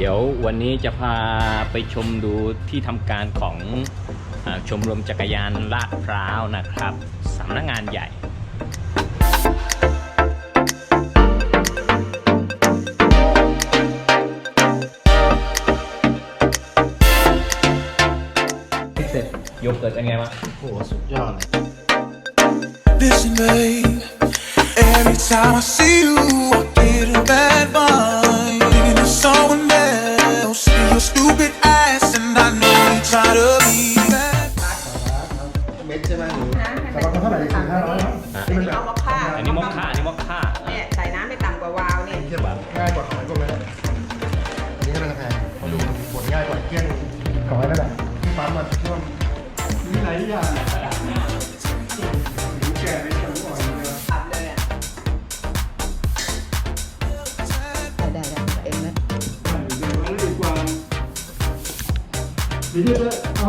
ดี๋ยววันนี้จะพาไปชมดูที่ทำการของอาชมรมจักรยานลาดพร้าวนะครับสำนักงานใหญ่เสร็จโยเกิร์ตเป็นไงวะโอ้โหสุดยอดเลย Listen, babe. Every time I see you, I เม็ดใช่ไหมหรือนะให้มันเท่าไหร่สี่ห้าร้อยอันนี้เอามอคค่าอันนี้มอคค่าอันนี้มอคค่าเนี่ยใส่น้ำไม่ต่ำกว่าวาวเนี่ยเทียบแบบง่ายกว่าของไอ้พวกนั้นอันนี้ก็น่าจะแพงเพราะดูมันบดง่ายกว่าเกี้ยงของไอ้นั่นแหละที่ปั๊มมันช่วงมีหลายอย่างผิวแก่ไม่ใช่อ่อนเลยตับเลยอะได้ได้ได้เองนะดีที่จะเอา